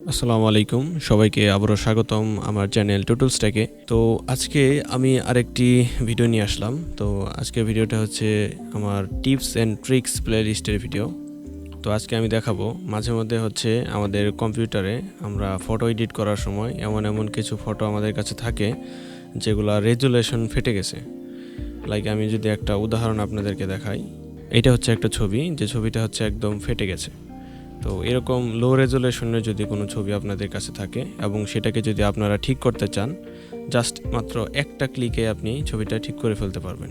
আসসালামু আলাইকুম, সবাইকে আবারও স্বাগতম আমার চ্যানেল টোটাল টুটুলসটাকে তো আজকে আমি আরেকটি ভিডিও নিয়ে আসলাম। তো আজকে ভিডিওটা হচ্ছে আমার টিপস অ্যান্ড ট্রিক্স প্লে লিস্টের ভিডিও। তো আজকে আমি দেখাবো, মাঝে মধ্যে হচ্ছে আমাদের কম্পিউটারে আমরা ফটো এডিট করার সময় এমন এমন কিছু ফটো আমাদের কাছে থাকে যেগুলো রেজুলেশন ফেটে গেছে। লাইক আমি যদি একটা উদাহরণ আপনাদেরকে দেখাই, এটা হচ্ছে একটা ছবি, যে ছবিটা হচ্ছে একদম ফেটে গেছে। তো এরকম লো রেজুলেশনের যদি কোনো ছবি আপনাদের কাছে থাকে এবং সেটাকে যদি আপনারা ঠিক করতে চান জাস্ট মাত্র একটা ক্লিকে আপনি ছবিটা ঠিক করে ফেলতে পারবেন।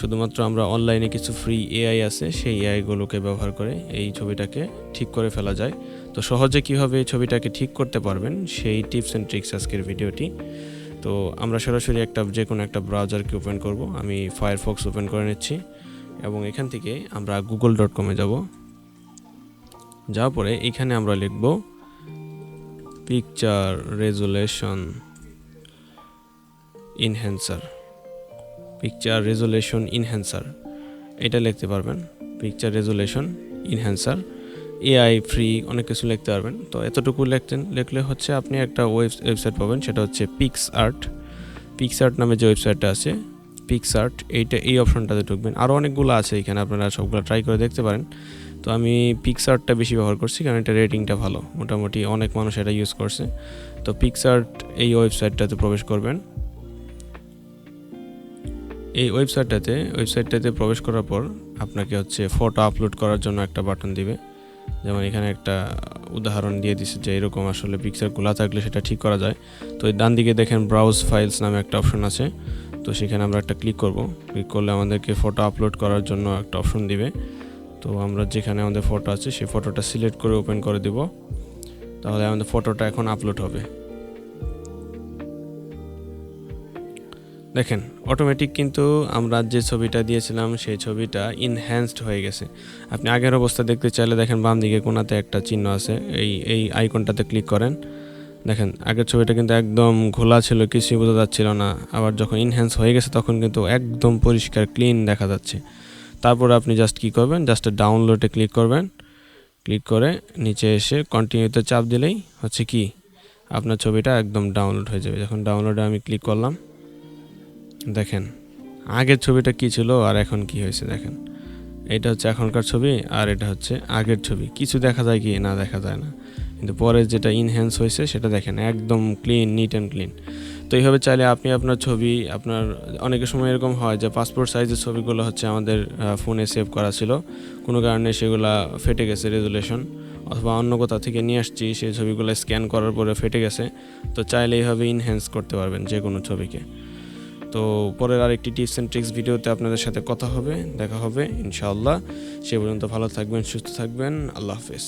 শুধুমাত্র আমরা অনলাইনে কিছু ফ্রি এআই আছে, সেই এআইগুলোকে ব্যবহার করে এই ছবিটাকে ঠিক করে ফেলা যায়। তো সহজে কীভাবে এই ছবিটাকে ঠিক করতে পারবেন, সেই টিপস অ্যান্ড ট্রিক্স আজকের ভিডিওটি। তো আমরা সরাসরি একটা যে কোনো একটা ব্রাউজারকে ওপেন করব। আমি ফায়ারফক্স ওপেন করে নিচ্ছি এবং এখান থেকে আমরা গুগল ডট কমে যাব। যাওয়ার পরে এখানে আমরা লিখব picture resolution enhancer picture resolution enhancer এটা লিখতে পারবেন। Picture resolution enhancer AI free অনেক কিছু লিখতে পারবেন। তো এতটুকু লিখতেন, লিখলে হচ্ছে আপনি একটা ওয়েব ওয়েবসাইট পাবেন, সেটা হচ্ছে পিক্স আর্ট পিক্স আর্ট নামে যে ওয়েবসাইটটা আছে পিক্স আর্ট এইটা, এই অপশনটাতে ঢুকবেন। আরও অনেকগুলো আছে এখানে, আপনারা সবগুলো ট্রাই করে দেখতে পারেন। তো আমি পিক্সার্টটা বেশি ব্যবহার করছি কারণ এটা রেটিংটা ভালো। মোটামুটি অনেক মানুষ এটা ইউজ করছে। তো পিক্সার্ট এই ওয়েবসাইটটাতে প্রবেশ করবেন। এই ওয়েবসাইটটাতে ওয়েবসাইটটাতে প্রবেশ করার পর আপনাকে হচ্ছে ফটো আপলোড করার জন্য একটা বাটন দিবে। যেমন এখানে একটা উদাহরণ দিয়ে দিছে যে এরকম আসলে পিকচার খোলা থাকলে সেটা ঠিক করা যায়। তো ডান দিকে দেখেন ব্রাউজ ফাইলস নামে একটা অপশন আছে। তো সেখানে আমরা একটা ক্লিক করব। ক্লিক করলে আমাদেরকে ফটো আপলোড করার জন্য একটা অপশন দিবে। তো আমরা যেখানে আমাদের ফটো আছে, সেই ফটোটা সিলেক্ট করে ওপেন করে দেব। তাহলে আমাদের ফটোটা এখন আপলোড হবে। দেখেন অটোমেটিক কিন্তু আমরা যে ছবিটা দিয়েছিলাম, সেই ছবিটা ইনহ্যান্সড হয়ে গেছে। আপনি আগের অবস্থা দেখতে চাইলে দেখেন, বাম দিকে কোনাতে একটা চিহ্ন আছে। এই এই আইকনটাতে ক্লিক করেন। দেখেন, আগের ছবিটা কিন্তু একদম ঘোলা ছিল, কিছুই বোঝা যাচ্ছিল না। আবার যখন ইনহ্যান্স হয়ে গেছে, তখন কিন্তু একদম পরিষ্কার ক্লিন দেখা যাচ্ছে। তারপর আপনি জাস্ট কী করবেন? জাস্ট ডাউনলোডে ক্লিক করবেন। ক্লিক করে নিচে এসে কন্টিনিউতে চাপ দিলেই হচ্ছে কি, আপনার ছবিটা একদম ডাউনলোড হয়ে যাবে। যখন ডাউনলোডে আমি ক্লিক করলাম, দেখেন আগের ছবিটা কি ছিল আর এখন কি হয়েছে দেখেন। এটা হচ্ছে এখনকার ছবি আর এটা হচ্ছে আগের ছবি। কিছু দেখা যায় কি, না দেখা যায় না। কিন্তু পরে যেটা ইনহ্যান্স হয়েছে সেটা দেখেন, একদম ক্লিন নিট অ্যান্ড ক্লিন তো এইভাবে চাইলে আপনি আপনার ছবি, আপনার অনেকের সময় এরকম হয় যে পাসপোর্ট সাইজের ছবিগুলো হচ্ছে আমাদের ফোনে সেভ করা ছিল। কোনো কারণে সেগুলো ফেটে গেছে রেজুলেশন অথবা অন্য কোথাও থেকে নিয়ে আসছি, সেই ছবিগুলো স্ক্যান করার পরে ফেটে গেছে। তো চাইলে এইভাবে ইনহ্যান্স করতে পারবেন যে কোনো ছবিকে। তো পরের আরেকটি টিপস অ্যান্ড ট্রিক্স ভিডিওতে আপনাদের সাথে কথা হবে, দেখা হবে, ইনশাআল্লাহ। সে পর্যন্ত ভালো থাকবেন, সুস্থ থাকবেন, আল্লাহ হাফেজ।